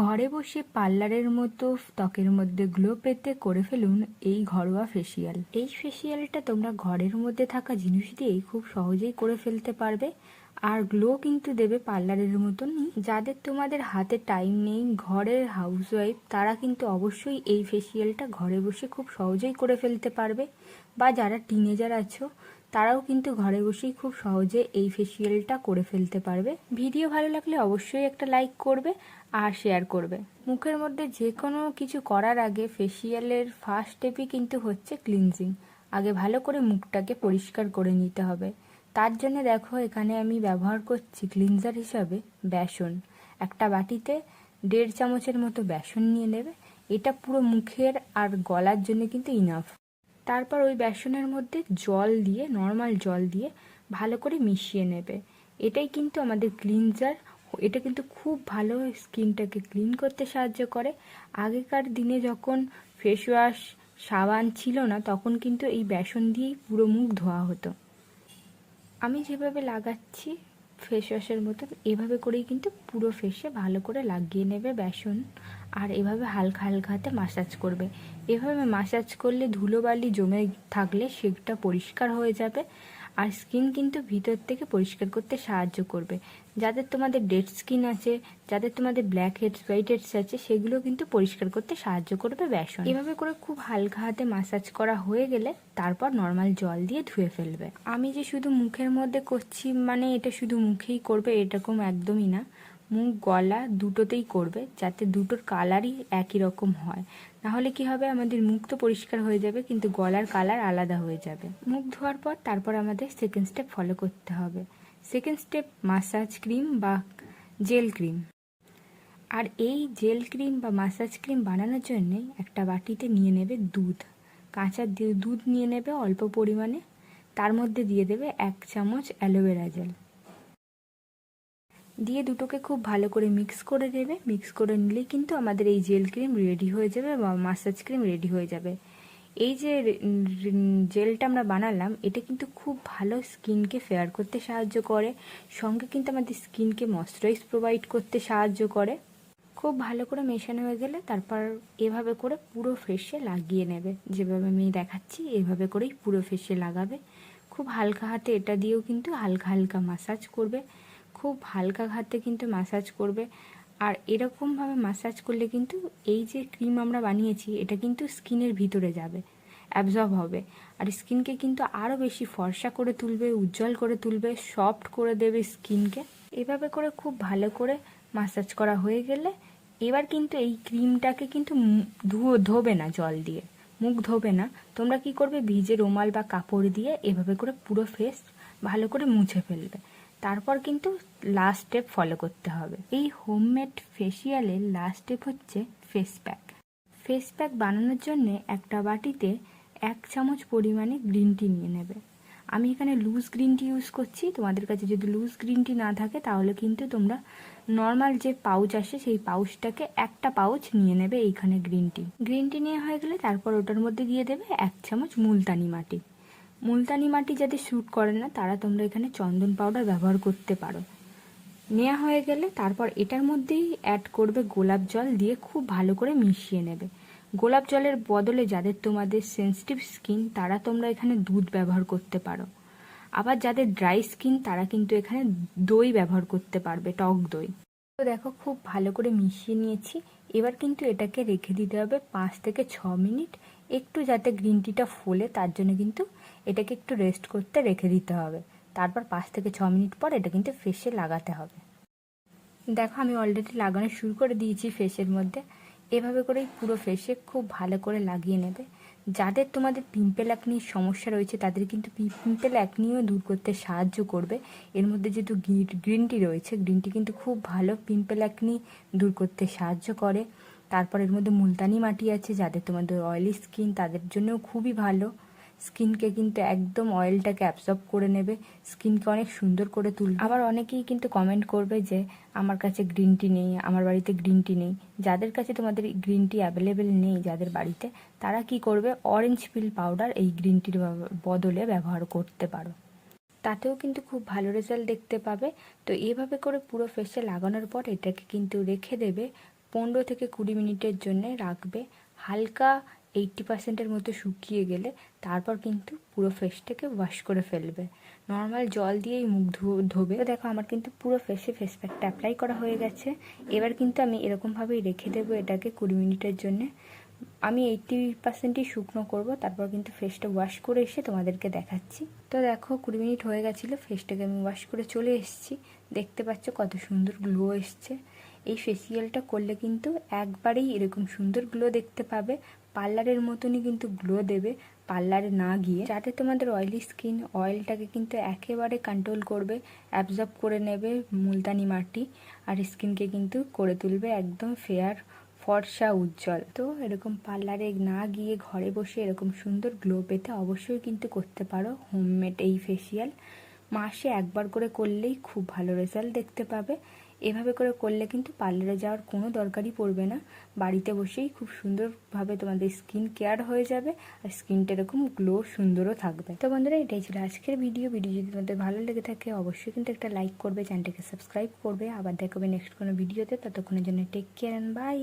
ঘরে বসে পার্লারের মতো ত্বকের মধ্যে গ্লো পেতে করে ফেলুন এই ঘরোয়া ফেসিয়াল এই ফেসিয়ালটা তোমরা ঘরের মধ্যে থাকা জিনিস দিয়েই খুব সহজেই করে ফেলতে পারবে। আর গ্লো কিন্তু দেবে পার্লারের মতনই যাদের তোমাদের হাতে টাইম নেই, ঘরের হাউসওয়াইফ তারা কিন্তু অবশ্যই এই ফেসিয়ালটা ঘরে বসে খুব সহজেই করে ফেলতে পারবে। বা যারা টিনেজার আছো তারাও কিন্তু ঘরে বসেই খুব সহজে এই ফেসিয়ালটা করে ফেলতে পারবে। ভিডিও ভালো লাগলে অবশ্যই একটা লাইক করবে আর শেয়ার করবে। মুখের মধ্যে যে কোনো কিছু করার আগে ফেসিয়ালের ফার্স্ট স্টেপই কিন্তু হচ্ছে ক্লিনজিং আগে ভালো করে মুখটাকে পরিষ্কার করে নিতে হবে। তার জন্য দেখো, এখানে আমি ব্যবহার করছি ক্লিনজার হিসাবে বেসন। একটা বাটিতে দেড় চামচের মতো বেসন নিয়ে নেবে। এটা পুরো মুখের আর গলার জন্য কিন্তু ইনাফ তারপর ওই বেসনের মধ্যে জল দিয়ে নর্মাল জল দিয়ে ভালো করে মিশিয়ে নেবে। এটাই কিন্তু আমাদের ক্লিনজার এটা কিন্তু খুব ভালো স্কিনটাকে ক্লিন করতে সাহায্য করে। আগেকার দিনে যখন ফেস ওয়াশ সাবান ছিল না, তখন কিন্তু এই বেসন দিয়েই পুরো মুখ ধোয়া হতো। আমি যেভাবে লাগাচ্ছি ফেস ওয়াশের মতন। এভাবে করেই কিন্তু পুরো ফেসে ভালো করে লাগিয়ে নেবে বেসন। আর এভাবে হালকা হালকা হাতে মাসাজ করবে। এভাবে মাসাজ করলে ধুলোবালি জমে থাকলে সেটা পরিষ্কার হয়ে যাবে। আর স্কিন কিন্তু ভিতর থেকে পরিষ্কার করতে সাহায্য করবে। যাদের তোমাদের ডেড স্কিন আছে যাদের তোমাদের ব্ল্যাক হেডস হোয়াইট হেডস আছে, সেগুলো কিন্তু পরিষ্কার করতে সাহায্য করবে বেসন। এভাবে করে খুব হালকা হাতে মাসাজ করা হয়ে গেলে তারপর নর্মাল জল দিয়ে ধুয়ে ফেলবে। আমি যে শুধু মুখের মধ্যে করছি মানে এটা শুধু মুখেই করবে, এরকম একদমই না। মুখ গলা দুটোতেই করবে যাতে দুটোর কালারই একই রকম হয়। নাহলে কি হবে? আমাদের মুখ তো পরিষ্কার হয়ে যাবে, কিন্তু গলার কালার আলাদা হয়ে যাবে। মুখ ধোয়ার পর তারপর আমাদের সেকেন্ড স্টেপ ফলো করতে হবে। সেকেন্ড স্টেপ মাসাজ ক্রিম বা জেল ক্রিম আর এই জেল ক্রিম বা মাসাজ ক্রিম বানানোর জন্যে একটা বাটিতে নিয়ে নেবে দুধ। কাঁচা দুধ নিয়ে নেবে অল্প পরিমাণে। তার মধ্যে দিয়ে দেবে এক চামচ অ্যালোভেরা জেল দিয়ে দুটোকে খুব ভালো করে মিক্স করে দেবে মিক্স করে নিলেই কিন্তু আমাদের এই জেল ক্রিম রেডি হয়ে যাবে বা মাসাজ ক্রিম রেডি হয়ে যাবে। এই যে জেলটা আমরা বানালাম, এটা কিন্তু খুব ভালো স্কিনকে ফেয়ার করতে সাহায্য করে। সঙ্গে কিন্তু আমাদের স্কিনকে ময়শ্চারাইজ প্রোভাইড করতে সাহায্য করে। খুব ভালো করে মেশানো হয়ে গেলে তারপর এভাবে করে পুরো ফেসে লাগিয়ে নেবে। যেভাবে আমি দেখাচ্ছি, এভাবে করেই পুরো ফেসে লাগাবে। খুব হালকা হাতে এটা দিয়েও কিন্তু হালকা হালকা মাসাজ করবে। খুব হালকা হাতে কিন্তু ম্যাসাজ করবে। আর এরকমভাবে ম্যাসাজ করলে কিন্তু এই যে ক্রিম আমরা বানিয়েছি, এটা কিন্তু স্কিনের ভিতরে যাবে অ্যাবজর্ব হবে। আর স্কিনকে কিন্তু আরও বেশি ফর্সা করে তুলবে, উজ্জ্বল করে তুলবে সফট করে দেবে স্কিনকে এভাবে করে খুব ভালো করে মাসাজ করা হয়ে গেলে এবার কিন্তু এই ক্রিমটাকে কিন্তু ধুয়ো, ধোবে না জল দিয়ে, মুখ ধোবে না। তোমরা কি করবে, ভিজে রুমাল বা কাপড় দিয়ে এভাবে করে পুরো ফেস ভালো করে মুছে ফেলবে। তারপর কিন্তু লাস্ট স্টেপ ফলো করতে হবে। এই হোমমেড ফেসিয়ালের লাস্ট স্টেপ হচ্ছে ফেস প্যাক ফেস প্যাক বানানোর জন্য একটা বাটিতে এক চামচ পরিমাণে গ্রিন টি নিয়ে নেবে। আমি এখানে লুজ গ্রিন টি ইউজ করছি। তোমাদের কাছে যদি লুজ গ্রিন টি না থাকে, তাহলে কিন্তু তোমরা নর্মাল যে পাউচ আসে, সেই পাউচটাকে একটা পাউচ নিয়ে নেবে এইখানে গ্রিন টি গ্রিন টি নেওয়া হয়ে গেলে তারপর ওটার মধ্যে দিয়ে দেবে এক চামচ মুলতানি মাটি। মুলতানি মাটি যাদের শ্যুট করে না, তারা তোমরা এখানে চন্দন পাউডার ব্যবহার করতে পারো। নেওয়া হয়ে গেলে তারপর এটার মধ্যেই অ্যাড করবে গোলাপ জল দিয়ে খুব ভালো করে মিশিয়ে নেবে। গোলাপ জলের বদলে যাদের তোমাদের সেন্সিটিভ স্কিন তারা তোমরা এখানে দুধ ব্যবহার করতে পারো। আবার যাদের ড্রাই স্কিন তারা কিন্তু এখানে দই ব্যবহার করতে পারবে, টক দই। তো দেখো খুব ভালো করে মিশিয়ে নিয়েছি। এবার কিন্তু এটাকে রেখে দিতে হবে পাঁচ থেকে ছ মিনিট। একটু যাতে গ্রিন টিটা ফোলে, তার জন্য কিন্তু এটাকে একটু রেস্ট করতে রেখে দিতে হবে। তারপর পাঁচ থেকে ছ মিনিট পর এটা কিন্তু ফেসে লাগাতে হবে। দেখো, আমি অলরেডি লাগানো শুরু করে দিয়েছি ফেসের মধ্যে। এভাবে করেই পুরো ফেসে খুব ভালো করে লাগিয়ে নেবে। যাদের তোমাদের পিম্পেল অ্যাকনির সমস্যা রয়েছে, তাদের কিন্তু পিম্পেল অ্যাকনিও দূর করতে সাহায্য করবে। এর মধ্যে যেহেতু গ্রিন টি রয়েছে গ্রিন টি কিন্তু খুব ভালো পিম্পেল অ্যাকনি দূর করতে সাহায্য করে। তারপর এর মধ্যে মুলতানি মাটি আছে, যাদের তোমাদের অয়েলি স্কিন তাদের জন্যও খুবই ভালো। স্কিনকে কিন্তু একদম অয়েলটাকে অ্যাবজর্ব করে নেবে, স্কিনকে অনেক সুন্দর করে তুলবে আবার অনেকেই কিন্তু কমেন্ট করবে যে, আমার কাছে গ্রিন টি নেই, আমার বাড়িতে গ্রিন টি নেই। যাদের কাছে তোমাদের গ্রিন টি অ্যাভেলেবেল নেই যাদের বাড়িতে, তারা কি করবে? অরেঞ্জ পিল পাউডার এই গ্রিন টির বদলে ব্যবহার করতে পারো। তাতেও কিন্তু খুব ভালো রেজাল্ট দেখতে পাবে। তো এভাবে করে পুরো ফেসে লাগানোর পর এটাকে কিন্তু রেখে দেবে, পনেরো থেকে কুড়ি মিনিটের জন্য রাখবে। হালকা এইটটি পার্সেন্টের মতো শুকিয়ে গেলে তারপর কিন্তু পুরো ফেসটাকে ওয়াশ করে ফেলবে। নর্মাল জল দিয়েই মুখ ধোবে। দেখো আমার কিন্তু পুরো ফেসে ফেস প্যাকটা অ্যাপ্লাই করা হয়ে গেছে। এবার কিন্তু আমি এরকমভাবেই রেখে দেবো এটাকে কুড়ি মিনিটের জন্যে। আমি এইটটি পার্সেন্টই শুকনো করব, তারপর কিন্তু ফেসটা ওয়াশ করে এসে তোমাদেরকে দেখাচ্ছি। তো দেখো কুড়ি মিনিট হয়ে গেছিল ফেসটাকে আমি ওয়াশ করে চলে এসেছি। দেখতে পাচ্ছ কত সুন্দর গ্লো এসছে। এই ফেসিয়ালটা করলে কিন্তু একবারেই এরকম সুন্দর গ্লো দেখতে পাবে। পার্লারের মতনই কিন্তু গ্লো দেবে পার্লারে না গিয়ে। যাতে তোমাদের অয়েলি স্কিন অয়েলটাকে কিন্তু একেবারে কন্ট্রোল করবে অ্যাবজর্ব করে নেবে মুলতানি মাটি আর স্কিনকে কিন্তু করে তুলবে একদম ফেয়ার ফর্সা, উজ্জ্বল। তো এরকম পার্লারে না গিয়ে ঘরে বসে এরকম সুন্দর গ্লো পেতে অবশ্যই কিন্তু করতে পারো হোমমেড এই ফেসিয়াল মাসে একবার করে করলেই খুব ভালো রেজাল্ট দেখতে পাবে। এভাবে করে করলে কিন্তু পার্লারে যাওয়ার কোনো দরকারই পড়বে না। বাড়িতে বসেই খুব সুন্দরভাবে তোমাদের স্কিন কেয়ার হয়ে যাবে আর স্কিনটা এরকম গ্লো সুন্দরও থাকবে। তো বন্ধুরা, এটাই ছিল আজকের ভিডিও ভিডিও যদি তোমাদের ভালো লেগে থাকে, অবশ্যই কিন্তু একটা লাইক করবে চ্যানেলটাকে সাবস্ক্রাইব করবে। আবার দেখাবে নেক্সট কোনো ভিডিওতে ততক্ষণের জন্য টেক কেয়ার অ্যান্ড বাই